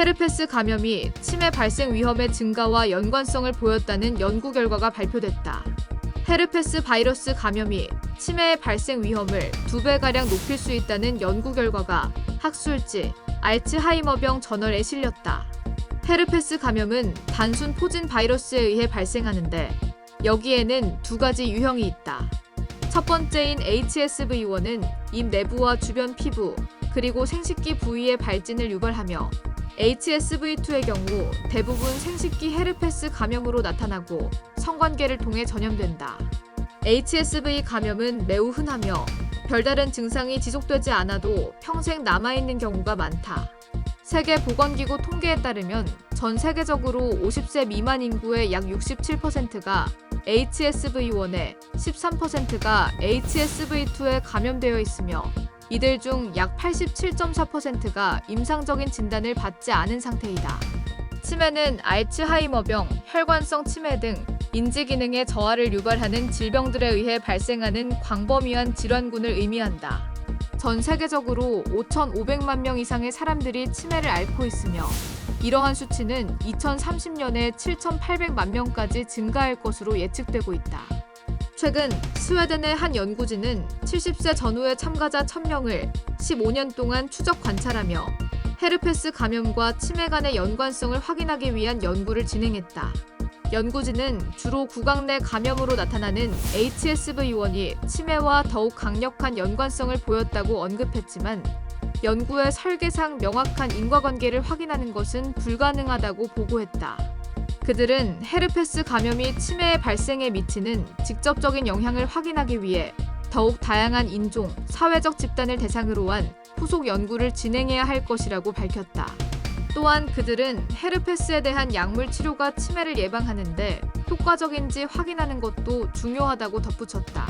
헤르페스 감염이 치매 발생 위험의 증가와 연관성을 보였다는 연구 결과가 발표됐다. 헤르페스 바이러스 감염이 치매의 발생 위험을 두 배가량 높일 수 있다는 연구 결과가 학술지 알츠하이머병 저널에 실렸다. 헤르페스 감염은 단순 포진 바이러스에 의해 발생하는데 여기에는 두 가지 유형이 있다. 첫 번째인 HSV1은 입 내부와 주변 피부 그리고 생식기 부위의 발진을 유발하며 HSV2의 경우 대부분 생식기 헤르페스 감염으로 나타나고 성관계를 통해 전염된다. HSV 감염은 매우 흔하며 별다른 증상이 지속되지 않아도 평생 남아있는 경우가 많다. 세계보건기구 통계에 따르면 전 세계적으로 50세 미만 인구의 약 67%가 HSV1에 13%가 HSV2에 감염되어 있으며 이들 중 약 87.4%가 임상적인 진단을 받지 않은 상태이다. 치매는 알츠하이머병, 혈관성 치매 등 인지 기능의 저하를 유발하는 질병들에 의해 발생하는 광범위한 질환군을 의미한다. 전 세계적으로 5,500만 명 이상의 사람들이 치매를 앓고 있으며 이러한 수치는 2030년에 7,800만 명까지 증가할 것으로 예측되고 있다. 최근 스웨덴의 한 연구진은 70세 전후의 참가자 1000명을 15년 동안 추적 관찰하며 헤르페스 감염과 치매 간의 연관성을 확인하기 위한 연구를 진행했다. 연구진은 주로 구강 내 감염으로 나타나는 HSV1이 치매와 더욱 강력한 연관성을 보였다고 언급했지만 연구의 설계상 명확한 인과관계를 확인하는 것은 불가능하다고 보고했다. 그들은 헤르페스 감염이 치매의 발생에 미치는 직접적인 영향을 확인하기 위해 더욱 다양한 인종, 사회적 집단을 대상으로 한 후속 연구를 진행해야 할 것이라고 밝혔다. 또한 그들은 헤르페스에 대한 약물 치료가 치매를 예방하는데 효과적인지 확인하는 것도 중요하다고 덧붙였다.